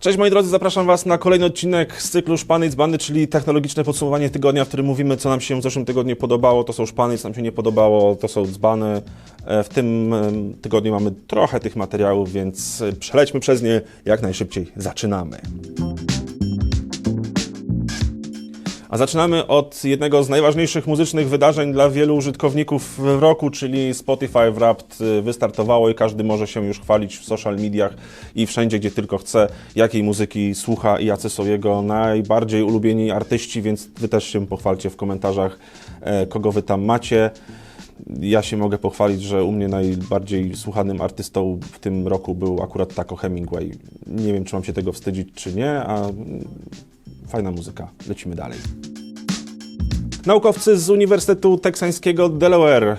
Cześć moi drodzy, zapraszam Was na kolejny odcinek z cyklu Szpanic Bandy, czyli technologiczne podsumowanie tygodnia, w którym mówimy, co nam się w zeszłym tygodniu podobało, to są szpany, co nam się nie podobało, to są dzbany. E, W tym tygodniu mamy trochę tych materiałów, więc e, przelećmy przez nie jak najszybciej. Zaczynamy. A zaczynamy od jednego z najważniejszych muzycznych wydarzeń dla wielu użytkowników w roku, czyli Spotify Wrapped y, wystartowało i każdy może się już chwalić w social mediach i wszędzie, gdzie tylko chce, jakiej muzyki słucha i jacy są jego najbardziej ulubieni artyści, więc wy też się pochwalcie w komentarzach, e, kogo wy tam macie. Ja się mogę pochwalić, że u mnie najbardziej słuchanym artystą w tym roku był akurat Taco Hemingway. Nie wiem, czy mam się tego wstydzić, czy nie, a fajna muzyka. Lecimy dalej. Naukowcy z Uniwersytetu Teksańskiego Delaware e,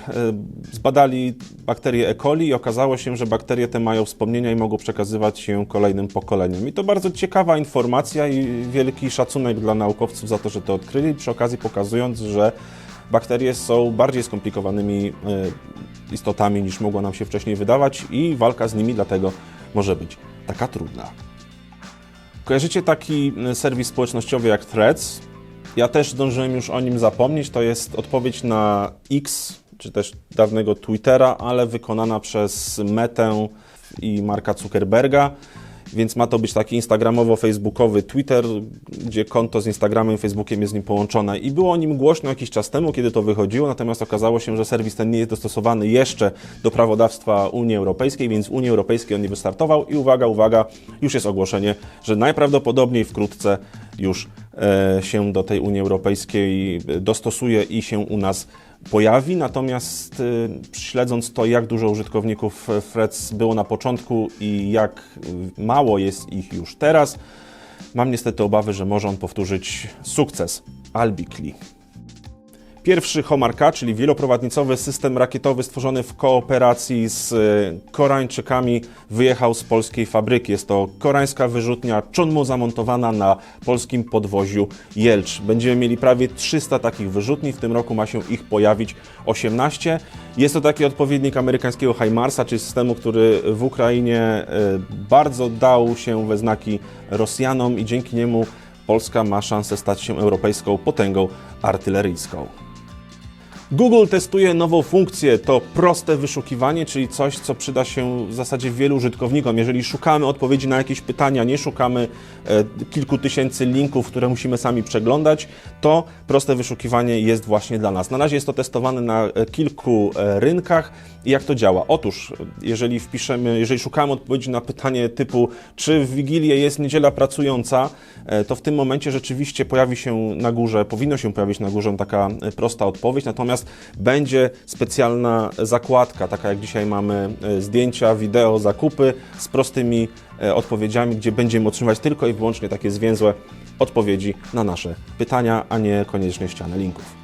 zbadali bakterie E. coli i okazało się, że bakterie te mają wspomnienia i mogą przekazywać się kolejnym pokoleniom. I to bardzo ciekawa informacja i wielki szacunek dla naukowców za to, że to odkryli, przy okazji pokazując, że bakterie są bardziej skomplikowanymi e, istotami niż mogło nam się wcześniej wydawać i walka z nimi dlatego może być taka trudna. Kojarzycie taki y, serwis społecznościowy jak Threads? Ja też zdążyłem już o nim zapomnieć. To jest odpowiedź na X, czy też dawnego Twittera, ale wykonana przez Metę i Marka Zuckerberga. Więc ma to być taki instagramowo-facebookowy Twitter, gdzie konto z Instagramem i Facebookiem jest z nim połączone. I było o nim głośno jakiś czas temu, kiedy to wychodziło, natomiast okazało się, że serwis ten nie jest dostosowany jeszcze do prawodawstwa Unii Europejskiej, więc w Unii Europejskiej on nie wystartował. I uwaga, uwaga, już jest ogłoszenie, że najprawdopodobniej wkrótce już e, się do tej Unii Europejskiej dostosuje i się u nas pojawi, natomiast y, śledząc to, jak dużo użytkowników Threads było na początku i jak y, mało jest ich już teraz, mam niestety obawy, że może on powtórzyć sukces Albicli. Pierwszy Homarka, czyli wieloprowadnicowy system rakietowy stworzony w kooperacji z y, Koreańczykami, wyjechał z polskiej fabryki. Jest to koreańska wyrzutnia Chonmu zamontowana na polskim podwoziu Jelcz. Będziemy mieli prawie 300 takich wyrzutni, w tym roku ma się ich pojawić 18. Jest to taki odpowiednik amerykańskiego HIMARSa, czyli systemu, który w Ukrainie y, bardzo dał się we znaki Rosjanom i dzięki niemu Polska ma szansę stać się europejską potęgą artyleryjską. Google testuje nową funkcję, to proste wyszukiwanie, czyli coś, co przyda się w zasadzie wielu użytkownikom. Jeżeli szukamy odpowiedzi na jakieś pytania, nie szukamy e, kilku tysięcy linków, które musimy sami przeglądać, to proste wyszukiwanie jest właśnie dla nas. Na razie jest to testowane na e, kilku e, rynkach. Jak to działa? Otóż, jeżeli wpiszemy, jeżeli szukamy odpowiedzi na pytanie typu, czy w Wigilię jest niedziela pracująca, e, to w tym momencie rzeczywiście pojawi się na górze, powinno się pojawić na górze taka prosta odpowiedź, natomiast będzie specjalna zakładka, taka jak dzisiaj mamy e, zdjęcia, wideo, zakupy z prostymi e, odpowiedziami, gdzie będziemy otrzymywać tylko i wyłącznie takie zwięzłe odpowiedzi na nasze pytania, a nie koniecznie ścianę linków.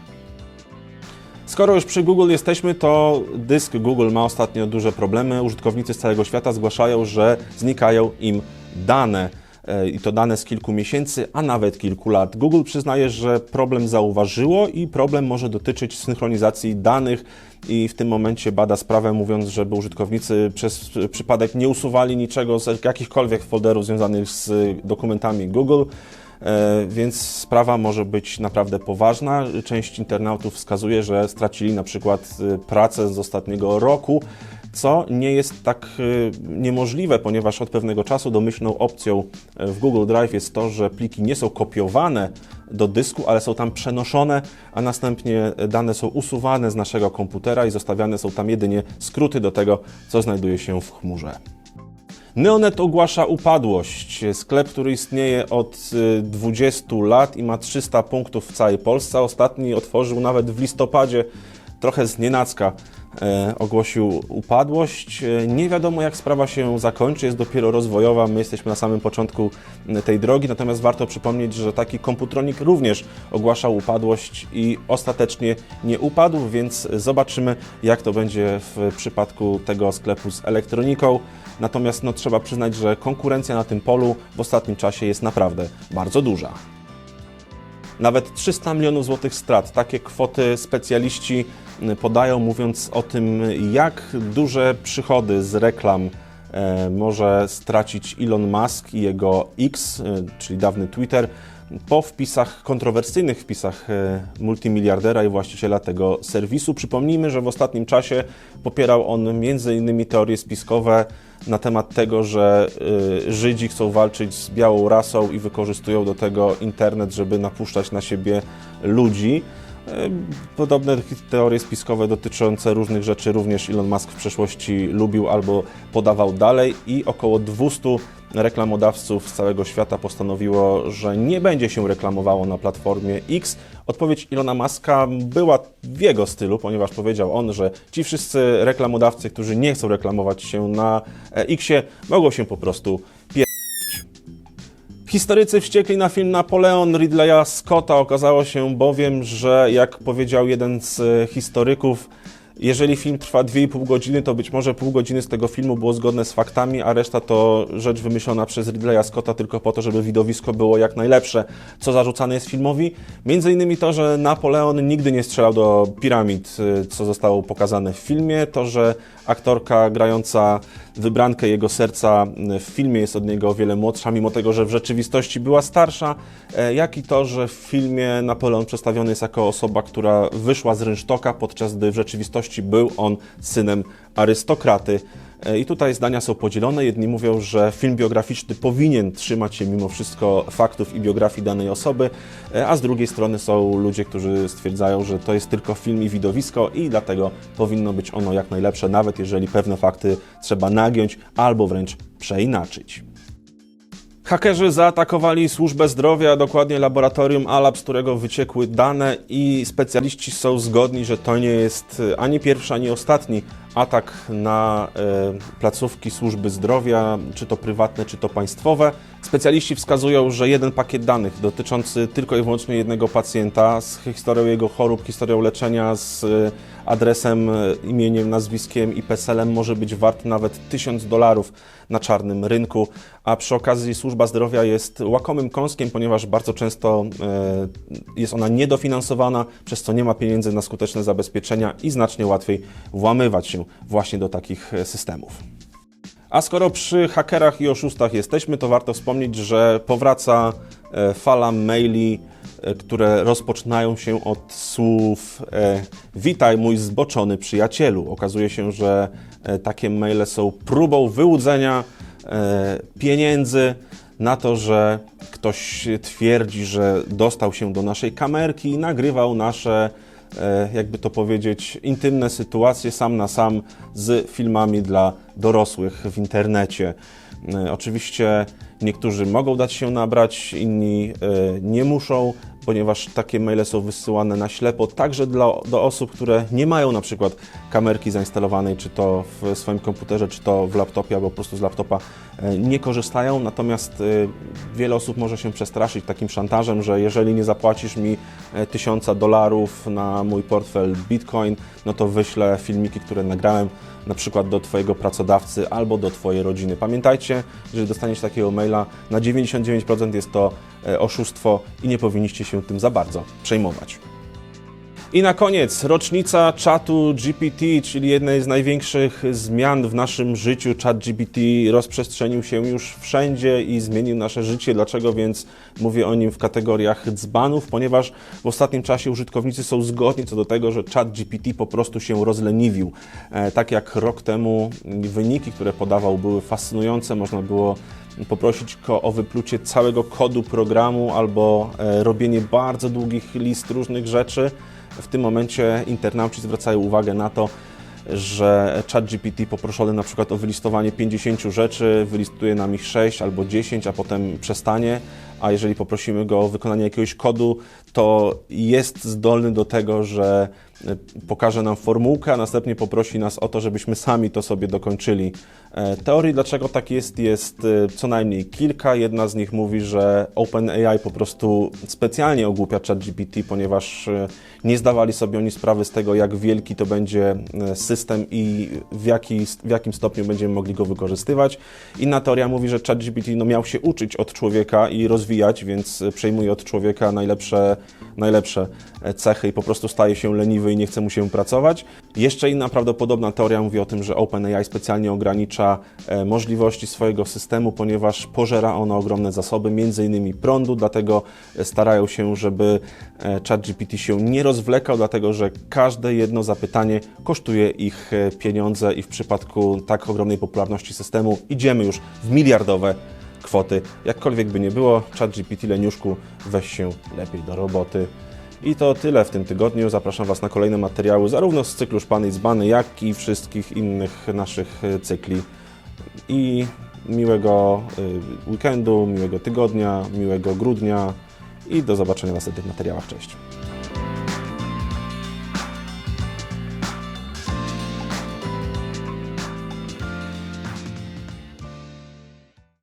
Skoro już przy Google jesteśmy, to dysk Google ma ostatnio duże problemy. Użytkownicy z całego świata zgłaszają, że znikają im dane. E, I to dane z kilku miesięcy, a nawet kilku lat. Google przyznaje, że problem zauważyło i problem może dotyczyć synchronizacji danych i w tym momencie bada sprawę, mówiąc, żeby użytkownicy przez przypadek nie usuwali niczego z jakichkolwiek folderów związanych z dokumentami Google. E, więc sprawa może być naprawdę poważna. Część internautów wskazuje, że stracili na przykład e, pracę z ostatniego roku, co nie jest tak e, niemożliwe, ponieważ od pewnego czasu domyślną opcją e, w Google Drive jest to, że pliki nie są kopiowane do dysku, ale są tam przenoszone, a następnie dane są usuwane z naszego komputera i zostawiane są tam jedynie skróty do tego, co znajduje się w chmurze. Neonet ogłasza upadłość. Sklep, który istnieje od y, 20 lat i ma 300 punktów w całej Polsce. Ostatni otworzył nawet w listopadzie, trochę z nienacka e, ogłosił upadłość. E, Nie wiadomo, jak sprawa się zakończy, jest dopiero rozwojowa. My jesteśmy na samym początku m, tej drogi, natomiast warto przypomnieć, że taki komputronik również ogłaszał upadłość i ostatecznie nie upadł, więc zobaczymy, jak to będzie w przypadku tego sklepu z elektroniką. Natomiast no, trzeba przyznać, że konkurencja na tym polu w ostatnim czasie jest naprawdę bardzo duża. Nawet 300 milionów złotych strat. Takie kwoty specjaliści podają, mówiąc o tym, jak duże przychody z reklam e, może stracić Elon Musk i jego X, e, czyli dawny Twitter, po wpisach, kontrowersyjnych wpisach e, multimiliardera i właściciela tego serwisu. Przypomnijmy, że w ostatnim czasie popierał on m.in. teorie spiskowe na temat tego, że y, Żydzi chcą walczyć z białą rasą i wykorzystują do tego internet, żeby napuszczać na siebie ludzi. Y, Podobne teorie spiskowe dotyczące różnych rzeczy również Elon Musk w przeszłości lubił albo podawał dalej i około 200 reklamodawców z całego świata postanowiło, że nie będzie się reklamowało na platformie X. Odpowiedź Ilona Muska była w jego stylu, ponieważ powiedział on, że ci wszyscy reklamodawcy, którzy nie chcą reklamować się na e, Xie, mogą się po prostu Historycy wściekli na film Napoleon Ridleya Scotta. Okazało się bowiem, że jak powiedział jeden z e, historyków, jeżeli film trwa 2,5 godziny, to być może pół godziny z tego filmu było zgodne z faktami, a reszta to rzecz wymyślona przez Ridleya Scotta tylko po to, żeby widowisko było jak najlepsze. Co zarzucane jest filmowi? Między innymi to, że Napoleon nigdy nie strzelał do piramid, y, co zostało pokazane w filmie, to, że aktorka grająca wybrankę jego serca y, w filmie jest od niego o wiele młodsza, mimo tego, że w rzeczywistości była starsza, e, jak i to, że w filmie Napoleon przedstawiony jest jako osoba, która wyszła z rynsztoka, podczas gdy w rzeczywistości był on synem arystokraty. E, I tutaj zdania są podzielone. Jedni mówią, że film biograficzny powinien trzymać się mimo wszystko faktów i biografii danej osoby, e, a z drugiej strony są ludzie, którzy stwierdzają, że to jest tylko film i widowisko i dlatego powinno być ono jak najlepsze, nawet jeżeli pewne fakty trzeba nagiąć albo wręcz przeinaczyć. Hakerzy zaatakowali służbę zdrowia, dokładnie laboratorium Alab, z którego wyciekły dane i specjaliści są zgodni, że to nie jest ani pierwszy, ani ostatni atak na e, placówki służby zdrowia, czy to prywatne, czy to państwowe. Specjaliści wskazują, że jeden pakiet danych dotyczący tylko i wyłącznie jednego pacjenta z historią jego chorób, historią leczenia, z e, adresem, e, imieniem, nazwiskiem i PESEL-em może być wart nawet 1000 dolarów na czarnym rynku, a przy okazji służba zdrowia jest łakomym kąskiem, ponieważ bardzo często jest ona niedofinansowana, przez co nie ma pieniędzy na skuteczne zabezpieczenia i znacznie łatwiej włamywać się właśnie do takich systemów. A skoro przy hakerach i oszustach jesteśmy, to warto wspomnieć, że powraca e, fala maili, e, które rozpoczynają się od słów e, Witaj mój zboczony przyjacielu. Okazuje się, że takie maile są próbą wyłudzenia pieniędzy na to, że ktoś twierdzi, że dostał się do naszej kamerki i nagrywał nasze jakby to powiedzieć, intymne sytuacje sam na sam z filmami dla dorosłych w internecie. E, oczywiście niektórzy mogą dać się nabrać, inni e, nie muszą ponieważ takie maile są wysyłane na ślepo także dla, do osób, które nie mają na przykład kamerki zainstalowanej, czy to w swoim komputerze, czy to w laptopie, albo po prostu z laptopa e, nie korzystają. Natomiast e, wiele osób może się przestraszyć takim szantażem, że jeżeli nie zapłacisz mi e, tysiąca dolarów na mój portfel Bitcoin, no to wyślę filmiki, które nagrałem na przykład do Twojego pracodawcy albo do Twojej rodziny. Pamiętajcie, że dostaniecie takiego maila, na 99% jest to oszustwo i nie powinniście się tym za bardzo przejmować. I na koniec rocznica czatu GPT, czyli jednej z największych zmian w naszym życiu. Chat GPT rozprzestrzenił się już wszędzie i zmienił nasze życie. Dlaczego więc mówię o nim w kategoriach dzbanów? Ponieważ w ostatnim czasie użytkownicy są zgodni co do tego, że Chat GPT po prostu się rozleniwił. E, tak jak rok temu wyniki, które podawał, były fascynujące, można było poprosić go o wyplucie całego kodu programu albo e, robienie bardzo długich list różnych rzeczy w tym momencie internauci zwracają uwagę na to, że ChatGPT poproszony na przykład o wylistowanie 50 rzeczy, wylistuje nam ich 6 albo 10, a potem przestanie, a jeżeli poprosimy go o wykonanie jakiegoś kodu, to jest zdolny do tego, że pokaże nam formułkę, a następnie poprosi nas o to, żebyśmy sami to sobie dokończyli. E, teorii, dlaczego tak jest, jest e, co najmniej kilka. Jedna z nich mówi, że OpenAI po prostu specjalnie ogłupia ChatGPT, ponieważ e, nie zdawali sobie oni sprawy z tego, jak wielki to będzie system i w, jaki, w jakim stopniu będziemy mogli go wykorzystywać. Inna teoria mówi, że ChatGPT no, miał się uczyć od człowieka i rozwijać, więc przejmuje od człowieka najlepsze najlepsze cechy i po prostu staje się leniwy i nie chce mu się pracować. Jeszcze inna prawdopodobna teoria mówi o tym, że OpenAI specjalnie ogranicza e, możliwości swojego systemu, ponieważ pożera ono ogromne zasoby, między innymi prądu, dlatego e, starają się, żeby e, ChatGPT się nie rozwlekał, dlatego że każde jedno zapytanie kosztuje ich pieniądze i w przypadku tak ogromnej popularności systemu idziemy już w miliardowe kwoty. Jakkolwiek by nie było, ChatGPT leniuszku, weź się lepiej do roboty. I to tyle w tym tygodniu. Zapraszam Was na kolejne materiały, zarówno z cyklu Szpany i Zbany, jak i wszystkich innych naszych e, cykli. I miłego y, weekendu, miłego tygodnia, miłego grudnia i do zobaczenia w następnych materiałach. Cześć.